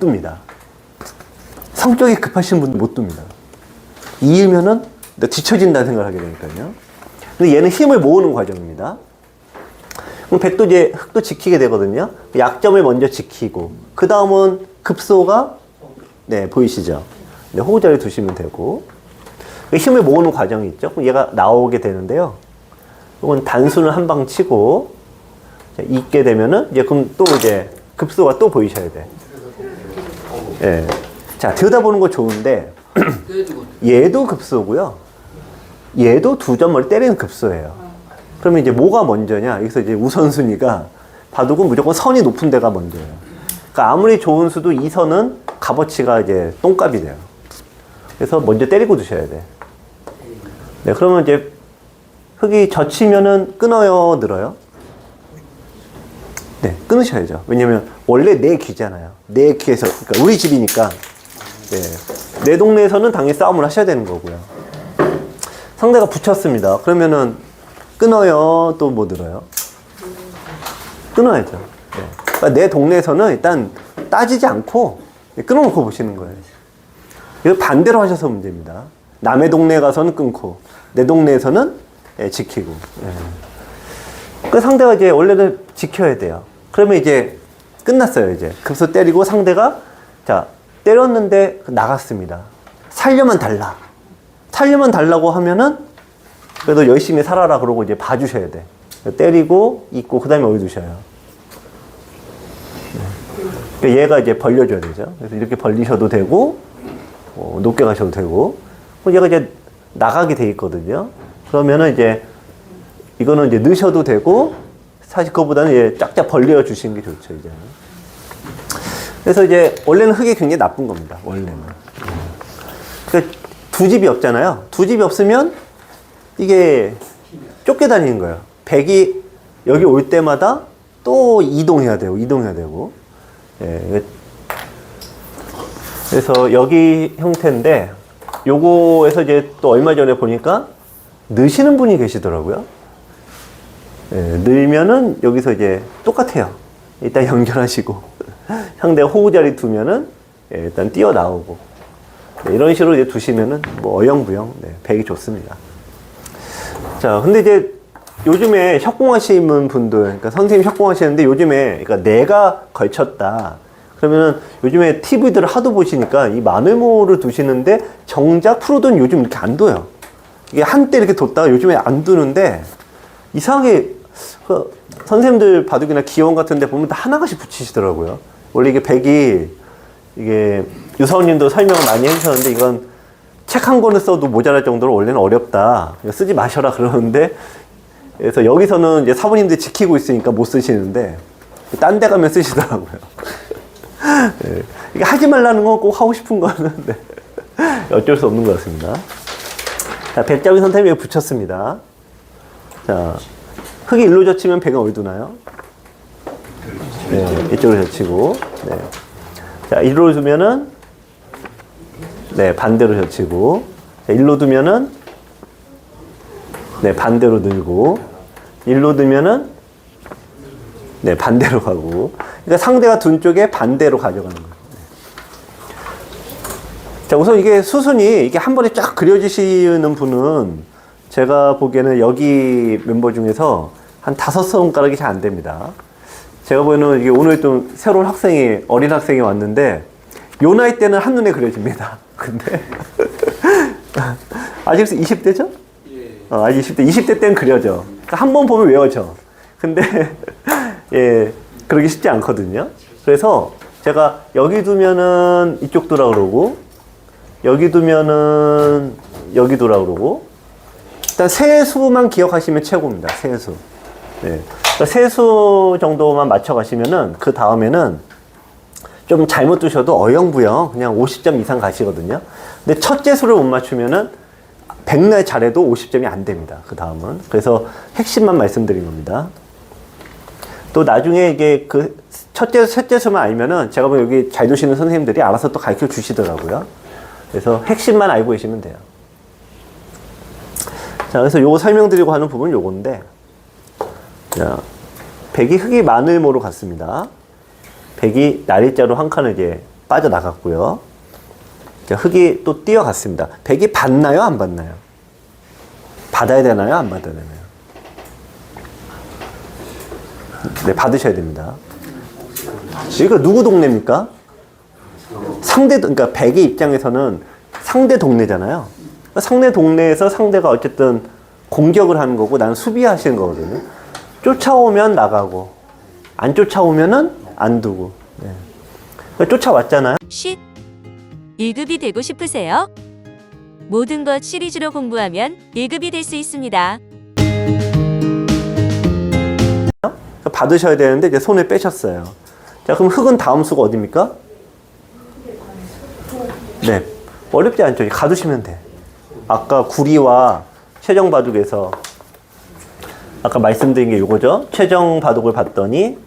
둡니다. 성격이 급하신 분들 못 둡니다. 이으면은 뒤처진다는 생각을 하게 되니까요. 근데 얘는 힘을 모으는 과정입니다. 그럼 백도 이제 흙도 지키게 되거든요. 약점을 먼저 지키고, 그 다음은 급소가, 네, 보이시죠? 네, 호구자리 두시면 되고, 그 힘을 모으는 과정이 있죠. 그럼 얘가 나오게 되는데요. 이건 단순을 한방 치고, 자, 있게 되면은, 이제 그럼 또 이제 급소가 또 보이셔야 돼. 예. 자, 들여다보는 거 좋은데, 얘도 급소고요. 얘도 두 점을 때리는 급소예요. 그러면 이제 뭐가 먼저냐? 여기서 이제 우선순위가 바둑은 무조건 선이 높은 데가 먼저예요. 그러니까 아무리 좋은 수도 이 선은 값어치가 이제 똥값이 돼요. 그래서 먼저 때리고 두셔야 돼. 네, 그러면 이제 흙이 젖히면은 끊어요, 늘어요? 네, 끊으셔야죠. 왜냐면 원래 내 귀잖아요. 내 귀에서, 그러니까 우리 집이니까. 네. 내 동네에서는 당연히 싸움을 하셔야 되는 거고요. 상대가 붙였습니다. 그러면은 끊어요, 또뭐 늘어요? 끊어야죠. 네. 그러니까 내 동네에서는 일단 따지지 않고 끊어놓고 보시는 거예요. 이거 반대로 하셔서 문제입니다. 남의 동네 가서는 끊고 내 동네에서는 예, 지키고. 예. 그 상대가 이제 원래는 지켜야 돼요. 그러면 이제 끝났어요. 이제 급소 때리고 상대가 자 때렸는데 나갔습니다. 살려만 달라. 살려만 달라고 하면은 그래도 열심히 살아라 그러고 이제 봐주셔야 돼. 때리고 있고 그 다음에 어디 두셔요. 네. 얘가 이제 벌려줘야 되죠. 그래서 이렇게 벌리셔도 되고 어, 높게 가셔도 되고 얘가 이제 나가게 돼 있거든요. 그러면은 이제 이거는 이제 넣으셔도 되고 사실 그거보다는 이제 쫙쫙 벌려 주시는 게 좋죠 이제. 그래서 이제 원래는 흙이 굉장히 나쁜 겁니다. 원래는. 그러니까 두 집이 없잖아요. 두 집이 없으면 이게 쫓겨다니는 거예요. 백이 여기 올 때마다 또 이동해야 되고 이동해야 되고. 예. 그래서 여기 형태인데 요거에서 이제 또 얼마 전에 보니까 넣으시는 분이 계시더라고요. 예, 넣으면은 여기서 이제 똑같아요. 일단 연결하시고 상대가 호구 자리 두면은 예, 일단 뛰어 나오고 네, 이런 식으로 이제 두시면은 뭐 어영부영 네, 백이 좋습니다. 자, 근데 이제 요즘에 협공하시는 분들, 그러니까 선생님 협공하시는데 요즘에 그러니까 내가 걸쳤다. 그러면은 요즘에 TV들을 하도 보시니까 이 마늘모를 두시는데 정작 프로들은 요즘 이렇게 안 둬요. 이게 한때 이렇게 뒀다가 요즘에 안 두는데 이상하게 그 선생님들 바둑이나 기원 같은 데 보면 다 하나씩 붙이시더라고요. 원래 이게 백이 이게 유사원님도 설명을 많이 해주셨는데 이건 책 한 권을 써도 모자랄 정도로 원래는 어렵다. 이거 쓰지 마셔라 그러는데 그래서 여기서는 이제 사부님들이 지키고 있으니까 못 쓰시는데 딴 데 가면 쓰시더라고요. 네. 이게 하지 말라는 건 꼭 하고 싶은 거는 네. 어쩔 수 없는 것 같습니다. 자, 백자위 선택에 붙였습니다. 자, 흙이 일로 젖히면 백은 어디 두나요? 네, 이쪽으로 젖히고, 네. 자, 일로 두면은, 네, 반대로 젖히고, 자, 일로 두면은, 네, 반대로 들고, 일로 두면은, 네, 반대로 가고. 그러니까 상대가 둔 쪽에 반대로 가져가는 거예요. 자, 우선 이게 수순이 이게 한 번에 쫙 그려지시는 분은 제가 보기에는 여기 멤버 중에서 한 다섯 손가락이 잘 안 됩니다. 제가 보기에는 이게 오늘 좀 새로운 학생이, 어린 학생이 왔는데, 요 나이 때는 한눈에 그려집니다. 근데, 아직 20대죠? 어, 아직 20대, 20대 때는 그려져. 그러니까 한번 보면 외워져. 근데, 예, 그러기 쉽지 않거든요. 그래서 제가 여기 두면은 이쪽 두라 그러고, 여기 두면은 여기 두라 그러고, 일단 세수만 기억하시면 최고입니다. 세수. 네. 그러니까 세수 정도만 맞춰 가시면은 그 다음에는 좀 잘못 두셔도 어영부영 그냥 50점 이상 가시거든요. 근데 첫째 수를 못 맞추면은 백날 잘해도 50점이 안 됩니다. 그 다음은. 그래서 핵심만 말씀드린 겁니다. 또 나중에 이게 그 첫째, 셋째 수만 알면은 제가 보면 여기 잘 두시는 선생님들이 알아서 또 가르쳐 주시더라고요. 그래서 핵심만 알고 계시면 돼요. 자, 그래서 요거 설명드리고 하는 부분은 요건데, 자, 백이 흙이 마늘모로 갔습니다. 백이 날일자로 한 칸을 이제 빠져나갔고요. 자, 흙이 또 뛰어갔습니다. 백이 받나요? 안 받나요? 받아야 되나요? 안 받아야 되나요? 네, 받으셔야 됩니다. 여기가 누구 동네입니까? 상대, 그러니까 백의 입장에서는 상대 동네잖아요. 상대 동네에서 상대가 어쨌든 공격을 하는 거고 나는 수비하시는 거거든요. 쫓아오면 나가고, 안 쫓아오면은 안 두고. 네. 그러니까 쫓아왔잖아요. 쉿! 1급이 되고 싶으세요? 모든 것 시리즈로 공부하면 1급이 될 수 있습니다. 그러니까 받으셔야 되는데 이제 손에 빼셨어요. 자, 그럼 흙은 다음 수가 어디입니까? 네. 어렵지 않죠. 가두시면 돼. 아까 구리와 최정 바둑에서 아까 말씀드린 게 이거죠. 최정 바둑을 봤더니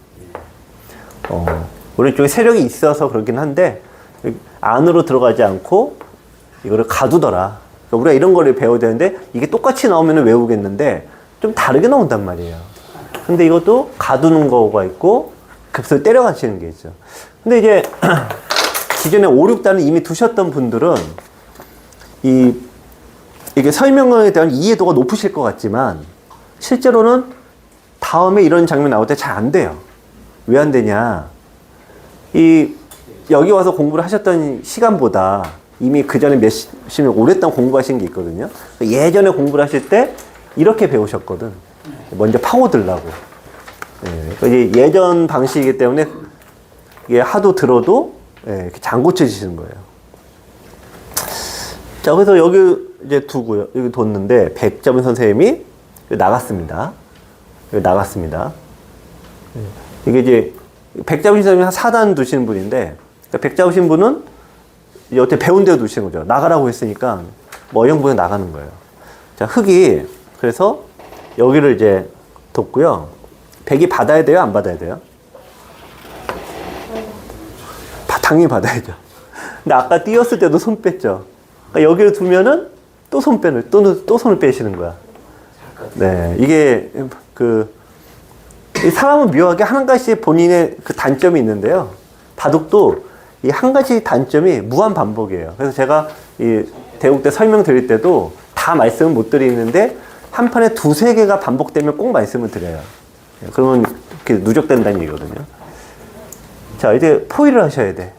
어, 오른쪽에 세력이 있어서 그렇긴 한데 안으로 들어가지 않고 이거를 가두더라. 그러니까 우리가 이런 거를 배워야 되는데 이게 똑같이 나오면 외우겠는데 좀 다르게 나온단 말이에요. 근데 이것도 가두는 거가 있고 급소를 때려가시는 게 있죠. 근데 이제 기존에 5, 6단을 이미 두셨던 분들은 이 이게 설명에 대한 이해도가 높으실 것 같지만 실제로는 다음에 이런 장면 나올 때 잘 안 돼요. 왜 안 되냐? 이 여기 와서 공부를 하셨던 시간보다 이미 그 전에 몇십 년 오랫동안 공부하신 게 있거든요. 예전에 공부를 하실 때 이렇게 배우셨거든. 먼저 파고들라고. 예, 그러니까 예전 방식이기 때문에 이게 하도 들어도 예, 이렇게 장 고쳐지시는 거예요. 자, 그래서 여기 이제 두고요. 여기 뒀는데 백점은 선생님이 나갔습니다. 나갔습니다. 예, 이게 이제 백 잡으신 사람이 한 4단 두시는 분인데 그러니까 백 잡으신 분은 어떻게 배운 대로 두시는 거죠. 나가라고 했으니까 뭐 어영부에 나가는 거예요. 자, 흙이 그래서 여기를 이제 뒀고요. 백이 받아야 돼요? 안 받아야 돼요? 바- 당연히 받아야죠. 근데 아까 띄었을 때도 손 뺐죠. 그러니까 여기를 두면은 또 손 빼는, 또, 또 손을 빼시는 거야. 네. 이게 그, 이 사람은 묘하게 한 가지 본인의 그 단점이 있는데요. 바둑도 이 한 가지 단점이 무한 반복이에요. 그래서 제가 이 대국 때 설명 드릴 때도 다 말씀을 못 드리는데 한 판에 두세 개가 반복되면 꼭 말씀을 드려요. 예, 그러면 이렇게 누적된다는 얘기거든요. 자, 이제 포위를 하셔야 돼.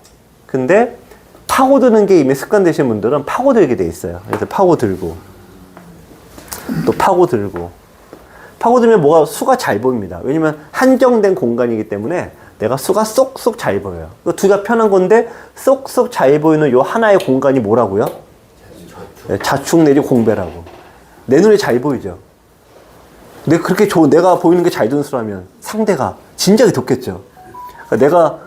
근데 파고드는 게 이미 습관되신 분들은 파고들게 돼 있어요. 그래서 파고들고 또 파고들고 파고들면 뭐가 수가 잘 보입니다. 왜냐면 한정된 공간이기 때문에 내가 수가 쏙쏙 잘 보여요. 둘 다 편한 건데 쏙쏙 잘 보이는 요 하나의 공간이 뭐라고요? 네, 자축 내지 공배라고. 내 눈에 잘 보이죠. 근데 그렇게 좋은 내가 보이는 게잘 드는 수라면 상대가 진작에 뒀겠죠. 그러니까 내가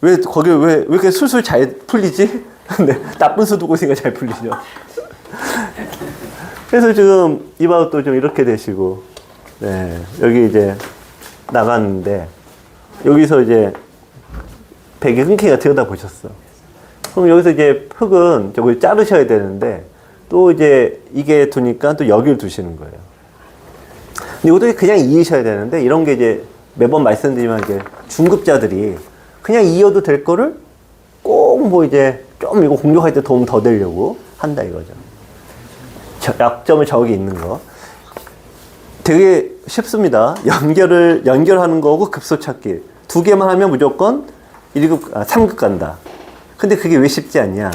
왜 거기 왜, 왜 이렇게 술술 잘 풀리지? 근데 나쁜 수 두고 있으니까 잘 풀리죠. 그래서 지금 이바도 좀 이렇게 되시고, 네 여기 이제 나갔는데 여기서 이제 베개 흔쾌가 들여다 보셨어. 그럼 여기서 이제 흙은 저걸 자르셔야 되는데 또 이제 이게 두니까 또 여기를 두시는 거예요. 근데 이것도 그냥 이으셔야 되는데 이런 게 이제 매번 말씀드리면 이제 중급자들이 그냥 이어도 될 거를 꼭 뭐 이제 좀 이거 공격할 때 도움 더 되려고 한다 이거죠. 저- 약점을 저기 있는 거. 되게 쉽습니다. 연결을 연결하는 거고 급소 찾기 두 개만 하면 무조건 1급 아, 3급 간다. 근데 그게 왜 쉽지 않냐?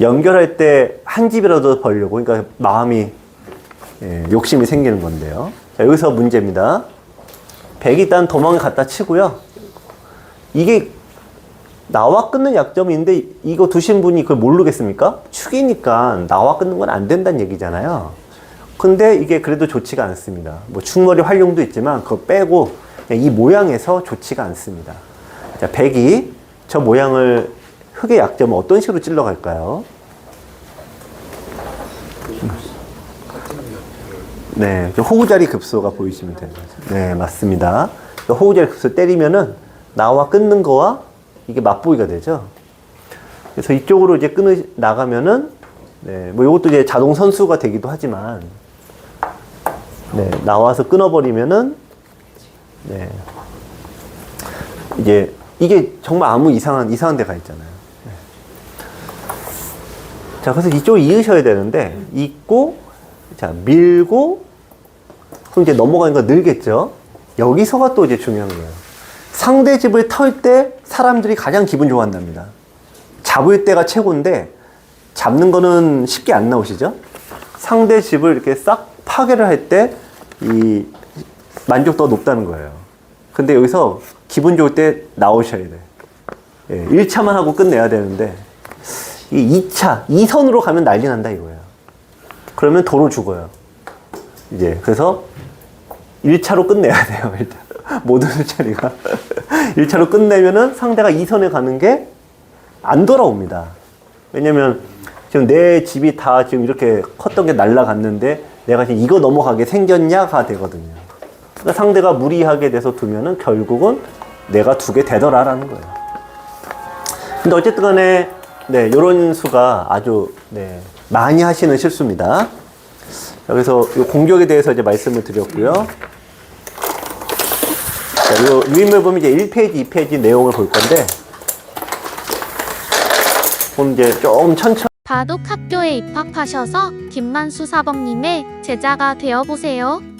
연결할 때 한 집이라도 벌려고 그러니까 마음이 예, 욕심이 생기는 건데요. 자, 여기서 문제입니다. 백이 일단 도망을 갖다 치고요. 이게 나와 끊는 약점이 있는데 이거 두신 분이 그걸 모르겠습니까? 축이니까 나와 끊는 건 안 된다는 얘기잖아요. 근데 이게 그래도 좋지가 않습니다. 뭐 충머리 활용도 있지만 그거 빼고 이 모양에서 좋지가 않습니다. 자, 백이 저 모양을 흙의 약점을 어떤 식으로 찔러갈까요? 네, 저 호구자리 급소가 보이시면 돼요. 네, 맞습니다. 저 호구자리 급소 때리면은 나와 끊는 거와 이게 맞보기가 되죠. 그래서 이쪽으로 이제 끊어 나가면은 네, 뭐 이것도 이제 자동 선수가 되기도 하지만 네, 나와서 끊어버리면은 네, 이제 이게 정말 아무 이상한 이상한 데가 있잖아요. 네. 자, 그래서 이쪽을 이으셔야 되는데 잇고 자 밀고 그럼 이제 넘어가는 거 늘겠죠. 여기서가 또 이제 중요한 거예요. 상대 집을 털 때 사람들이 가장 기분 좋아한답니다. 잡을 때가 최고인데 잡는 거는 쉽게 안 나오시죠? 상대 집을 이렇게 싹 파괴를 할 때 이 만족도가 높다는 거예요. 근데 여기서 기분 좋을 때 나오셔야 돼. 예, 1차만 하고 끝내야 되는데 이 2차, 2선으로 가면 난리 난다 이거예요. 그러면 도로 죽어요. 이제 그래서 1차로 끝내야 돼요, 일단. 모든 수차리가. 1차로 끝내면은 상대가 2선에 가는 게 안 돌아옵니다. 왜냐면 지금 내 집이 다 지금 이렇게 컸던 게 날라갔는데 내가 지금 이거 넘어가게 생겼냐가 되거든요. 그러니까 상대가 무리하게 돼서 두면은 결국은 내가 두개 되더라라는 거예요. 근데 어쨌든 간에 네, 요런 수가 아주 네, 많이 하시는 실수입니다. 자, 그래서 요 공격에 대해서 이제 말씀을 드렸고요. 자, 요 유인물 보면 이제 1페이지, 2페이지 내용을 볼 건데 오늘 이제 좀 천천히 바둑 학교에 입학하셔서 김만수 사범님의 제자가 되어보세요.